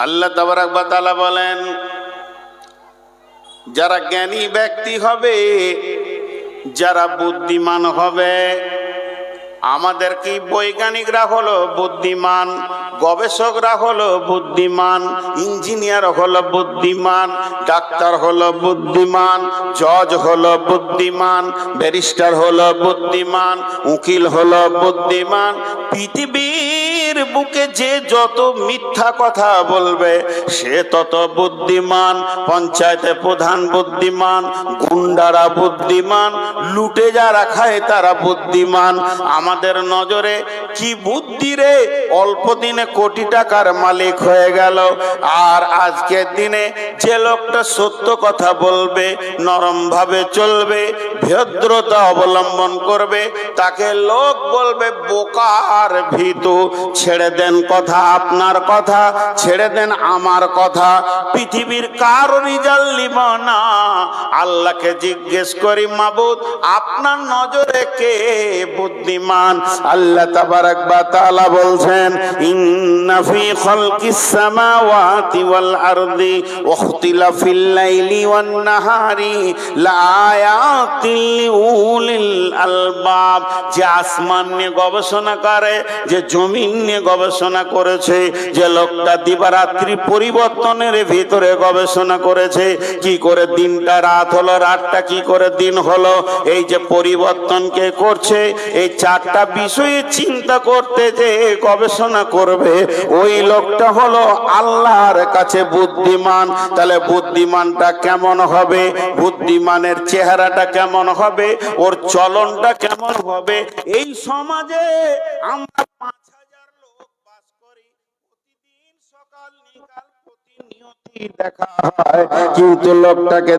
আল্লাহ তালা বলেন যারা জ্ঞানী ব্যক্তি হবে যারা বুদ্ধিমান হবে আমাদের কি বৈজ্ঞানিকরা হলো বুদ্ধিমান, গবেষকরা হলো বুদ্ধিমান, ইঞ্জিনিয়ার হলো বুদ্ধিমান, ডাক্তার হলো বুদ্ধিমান, জজ হলো বুদ্ধিমান, ব্যারিস্টার হলো বুদ্ধিমান, উকিল হলো বুদ্ধিমান। পৃথিবীর বুকে যে যত মিথ্যা কথা বলবে, সে তত বুদ্ধিমান, পঞ্চায়েতে প্রধান বুদ্ধিমান, গুন্ডারা বুদ্ধিমান লুটে যারা খায় তারা বুদ্ধিমান। আমাদের নজরে কি বুদ্ধি রে? অল্প দিনে কোটি টাকার মালিক হয়ে গেল। আর আজকের দিনে যে লোকটা সত্য কথা বলবে নরম ভাবে চলবে, ভদ্রতা অবলম্বন করবে, তাকে লোক বলবে, বোকার ভীতু, ছেড়ে দেন কথা আপনার কথা, ছেড়ে দেন আমার কথা। পৃথিবীর কারও রিজাল লিব না। আল্লাহকে জিজ্ঞেস করি, মাবুদ, আপনার নজরে কে বুদ্ধিমান? আল্লাহ গবেষণা করে, যে জমিন নিয়ে গবেষণা করেছে, যে লোকটা দিবারাত্রি পরিবর্তনের ভিতরে গবেষণা করেছে, কি করে দিনটা রাত হলো, রাতটা কি করে দিন হলো, এই যে পরিবর্তন কে করছে, এই চারটা বিষয়ে চিন্তা করতে যে গবেষণা করবে, ওই লোকটা হলো আল্লাহর কাছে বুদ্ধিমান। তাহলে বুদ্ধিমানটা কেমন হবে? বুদ্ধিমানের চেহারাটা কেমন হবে? ওর চলনটা কেমন হবে? এই সমাজে আমরা পাঁচ হাজার লোক বাস করি, প্রতিদিন সকাল, নিকাল প্রতিনিয়তই দেখা হয়। কিন্তু লোকটাকে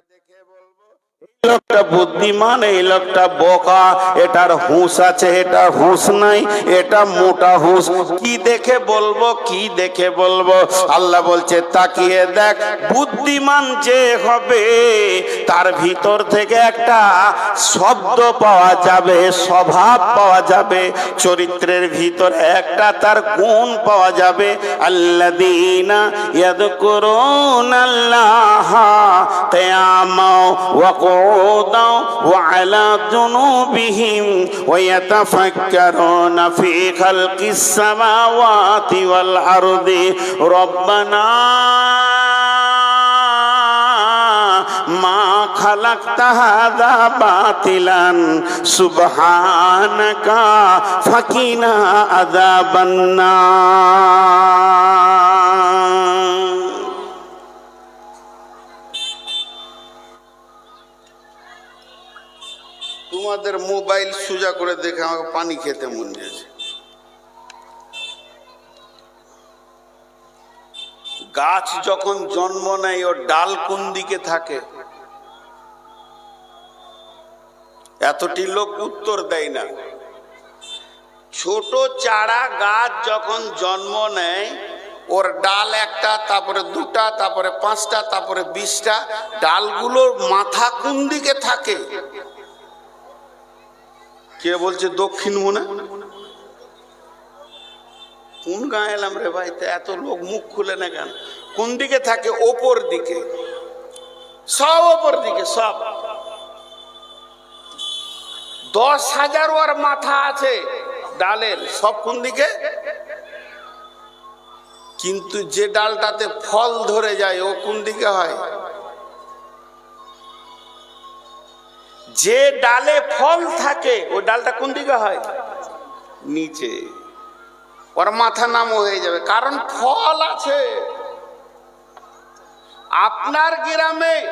লোকটা বুদ্ধিমান, এই লোকটা বোকা। এটার হুঁশ আছে, এটার হুঁশ নাই, এটা মোটা হুঁশ। কি দেখে বলব, কি দেখে বলব? আল্লাহ বলছে, তাকিয়ে দেখ, বুদ্ধিমান যে হবে, তার ভিতর থেকে একটা শব্দ পাওয়া যাবে, স্বভাব পাওয়া যাবে। চরিত্রের ভিতরে একটা তার গুণ পাওয়া যাবে। আল্লাহ কিয়ামা ওয়া কুউদা ওয়া قعودا وعلى جنوبهم ويتفكرون في خلق السماوات والأرض ربنا ما خلقت هذا باطلا سبحانك فقنا عذاب النار তোমাদের মোবাইল সোজা করে দেখে আমাকে পানি খেতে মন দিয়েছে গাছ যখন জন্ম নেয়, ওর ডাল কোন দিকে থাকে? এতটি লোক উত্তর দেয় না। ছোট চারা গাছ যখন জন্ম নেয়, ওর ডাল একটা, তারপরে দুটা, তারপরে পাঁচটা, তারপরে বিশটা, ডালগুলোর মাথা কোন দিকে থাকে? কে বলছে দক্ষিণ মনে? কোন গাঁ এলাম রে ভাই? এত লোক মুখ খুলে না কেন? কোন দিকে থাকে? ওপর দিকে। সব ওপর দিকে, সব। দশ হাজার ওর মাথা আছে ডালের। সব কোন দিকে? কিন্তু যে ডালটাতে ফল ধরে যায়, ও কোন দিকে হয়? যে ডালে ফল থাকে ও ডালটা কোন দিকে হয়? নিচে। ওর মাথা নামও হয়ে যাবে, কারণ ফল আছে। আপনার গ্রামে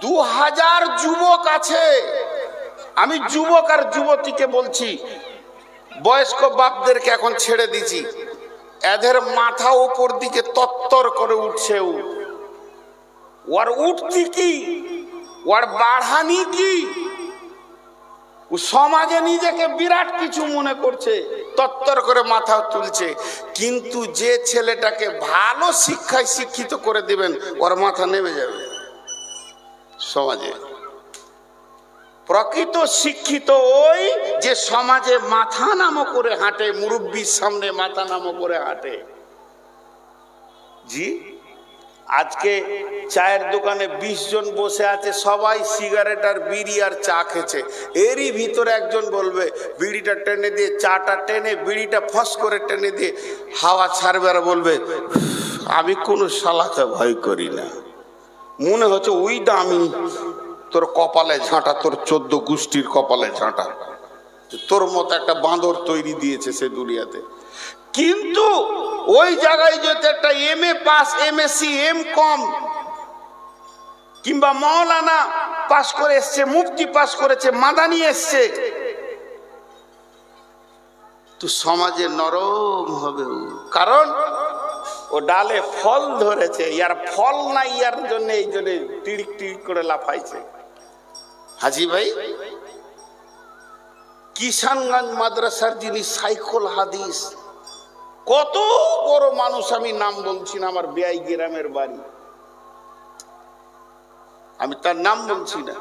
দু হাজার যুবক আছে। আমি যুবক আর যুবতীকে বলছি, বয়স্ক বাপদেরকে এখন ছেড়ে দিছি। এদের মাথা উপর দিকে তত্তর করে উঠছে। ওর উঠতি কি? ওর বাড়ানি কি ও সমাজে নিজেকে বিরাট কিছু মনে করছে, তত্তর করে মাথা তুলছে। কিন্তু যে ছেলেটাকে ভালো শিক্ষায় শিক্ষিত করে দিবেন, ওর মাথা নেমে যাবে। সমাজে। প্রকৃত শিক্ষিত ওই যে সমাজে মাথা নামো করে হাঁটে, মুরব্বীর সামনে মাথা নামো করে হাঁটে। জি? আজকে চায়ের দোকানে বিশ জন বসে আছে, সবাই সিগারেট আর বিড়ি আর চা খেছে। এরই ভিতরে একজন বলবে, বিড়িটা টেনে দিয়ে চাটা টেনে, বিড়িটা ফস করে টেনে দিয়ে হাওয়া ছাড়বে আর বলবে, আমি কোনো শালাকে ভয় করি না। মনে হচ্ছে ওই দামি তোর কপালে ঝাঁটা, তোর চোদ্দ গোষ্ঠীর কপালে ঝাঁটা। তোর মতো একটা বাঁদর তৈরি দিয়েছে সে দুনিয়াতে। কিন্তু ওই জায়গায় যদি একটা M A pass M Sc M Com কিংবা মৌলানা পাস করে এসছে মুক্তি পাস করেছে, মাদানি এসছে, তো সমাজে নরম হবে কারণ ও ডালে ফল ধরেছে, ইয়ার ফল নাই, ইয়ার জন্য, এই জন্য টিড়িক টিড়িক করে লাফাইছে। হাজি ভাই, কিষানগঞ্জ মাদ্রাসার যিনি সাইকুল হাদিস কত বড় মানুষ আমি নাম বলছি না, আমার বেয়াই গ্রামের বাড়ি। আমি তার নাম বলছি না,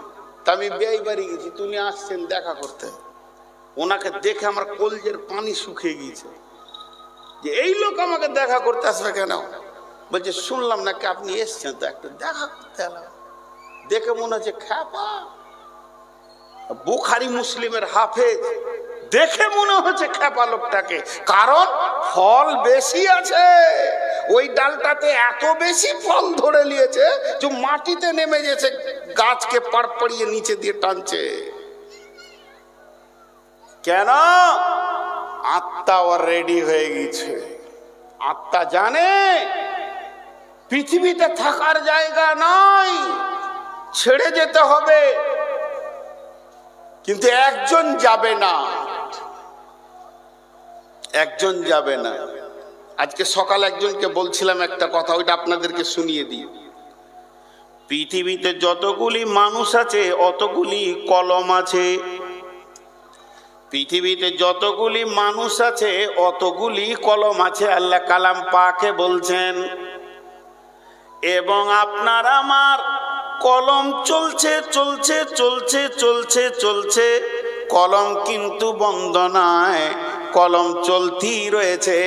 তা আমি বেয়াই বাড়ি গেছি, তুমি আসছেন দেখা করতে। ওনাকে দেখে আমার কলজের পানি শুকিয়ে গিয়েছে। যে এই লোক আমাকে দেখা করতে আসবে কেন? বলছে, শুনলাম নাকি আপনি এসছেন, তো একটা দেখা করতে দেখে মনে হচ্ছে, খ্যাপা। বুখারি মুসলিমের হাফেজ। দেখে মনে হচ্ছে খেপা লোকটাকে। কারণ ফল বেশি আছে। ওই ডালটাতে এত বেশি ফল ধরে নিয়েছে যে মাটিতে নেমে গেছে, গাছকে পাড়পাড়িয়ে নিচে দিয়ে টানছে। কেন? আত্মা ওর রেডি হয়ে গেছে। আত্মা জানে, পৃথিবীতে থাকার জায়গা নাই, ছেড়ে যেতে হবে। কিন্তু একজন যাবে না। একজন যাবে না। আজকে সকাল একজনকে বলছিলাম একটা কথা, ওইটা আপনাদেরকে শুনিয়ে দিই। পৃথিবীতে যতগুলি মানুষ আছে, অতগুলি কলম আছে। পৃথিবীতে যতগুলি মানুষ আছে, অতগুলি কলম আছে, আল্লাহ কালাম পাকে বলছেন। এবং আপনার আমার কলম চলছে চলছে চলছে চলছে চলছে। কলম কিন্তু বন্ধ নয়। কলম চলতেই রয়েছে।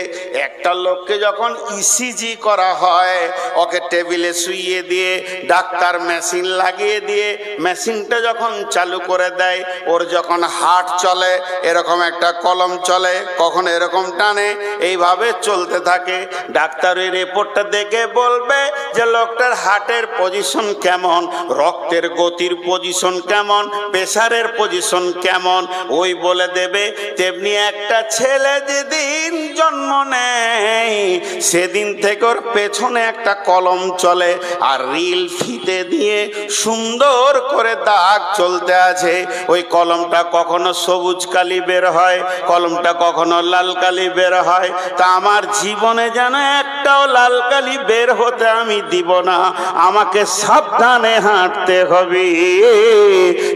একটা লোককে যখন ইসিজি করা হয়, ওকে টেবিলে শুইয়ে দিয়ে, ডাক্তার মেশিন লাগিয়ে দিয়ে, মেশিনটা যখন চালু করে দেয়, ওর যখন হার্ট চলে, এরকম একটা কলম চলে, কখন এরকম টানে, এইভাবে চলতে থাকে। ডাক্তার ওই রিপোর্টটা দেখে বলবে যে, লোকটার হার্টের পজিশন কেমন, রক্তের গতির পজিশন কেমন প্রেশারের পজিশন কেমন? ওই বলে দেবে, তেমনি একটা ছেলে যেদিন জন্ম নেয়, সেদিন থেকে ওর পেছনে একটা কলম চলে আর রিল ফিতে দিয়ে সুন্দর করে দাগ চলতে আছে। ওই কলমটা কখনো সবুজ কালি বের হয়, কলমটা কখনো লাল কালি বের হয়। তা আমার জীবনে যেন একটাও লাল কালি বের হতে আমি দিব না। আমাকে সাবধানে হাঁটতে হবে,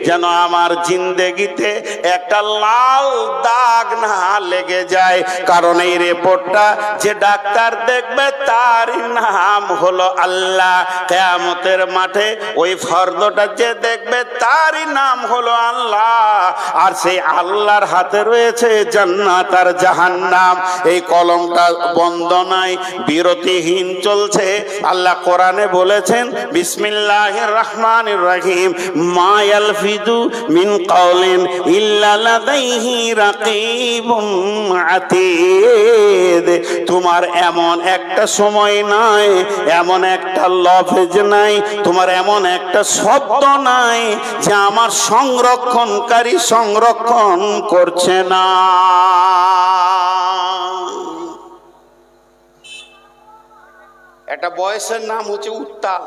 যেন আমার জিন্দেগিতে একটা লাল দাগ না লেগে যায়। কারণ এই রিপোর্টটা যে ডাক্তার দেখবে তার নাম হলো আল্লাহ। কেয়ামতের মাঠে ওই ফর্দটা যে দেখবে, তারই নাম হলো আল্লাহ। আর সেই আল্লাহর হাতে রয়েছে জান্নাত আর জাহান্নাম। এই কলমটা বন্ধ নাই, বিরতিহীন চলছে। আল্লাহ কোরআনে বলেছেন, বিসমিল্লাহির রহমানির রহিম। মা ইয়ালফিদু মিন কাউলিন ইল্লা লাদাইহি রাকিবুন আতীদ তোমার এমন একটা সময় নাই, এমন একটা লফেজ নাই, তোমার এমন একটা শব্দ নাই যে আমার সংরক্ষণকারী সংরক্ষণ করছে না। একটা বয়সের নাম হচ্ছে উত্তাল।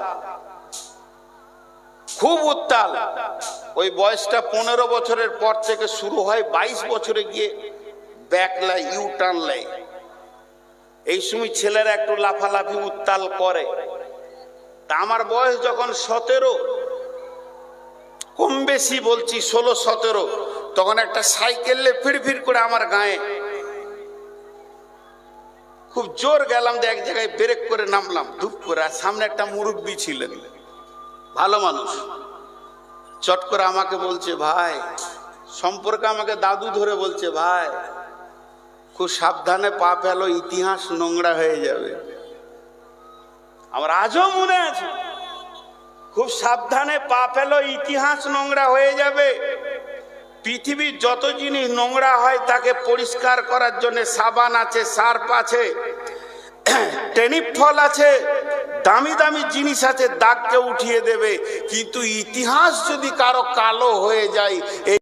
খুব উত্তাল। ওই বয়সটা পনেরো বছরের পর থেকে শুরু হয়, বাইশ বছরে গিয়ে ব্যাক লাই ইউ টার্ন লাই। এই সময় ছেলেরা একটু লাফালাফি, উত্তাল করে। তা আমার বয়স যখন সতেরো কম বেশি বলছি ষোলো, সতেরো, তখন একটা সাইকেলে ফিড়ফিড় করে আমার গায়ে খুব জোর গেলাম যে এক জায়গায় ব্রেক করে নামলাম, ধূপ করে, আর সামনে একটা মুরব্বী ছিলেন। ভালো মানুষ। চট করে আমাকে বলছে, ভাই, সম্পর্কে আমাকে দাদু ধরে বলছে, ভাই খুব সাবধানে পা ফেলো, ইতিহাস নোংরা হয়ে যাবে। আমার আজও মনে আছে, খুব সাবধানে পা ফেলো, ইতিহাস নোংরা হয়ে যাবে। পৃথিবীর যত জিনিস নোংরা হয়, তাকে পরিষ্কার করার জন্য সাবান আছে, সার্ফ আছে টেনিপ ফল আছে, দামি দামি জিনিস আছে, দাগকে উঠিয়ে দেবে। কিন্তু ইতিহাস যদি কারও কালো হয়ে যায়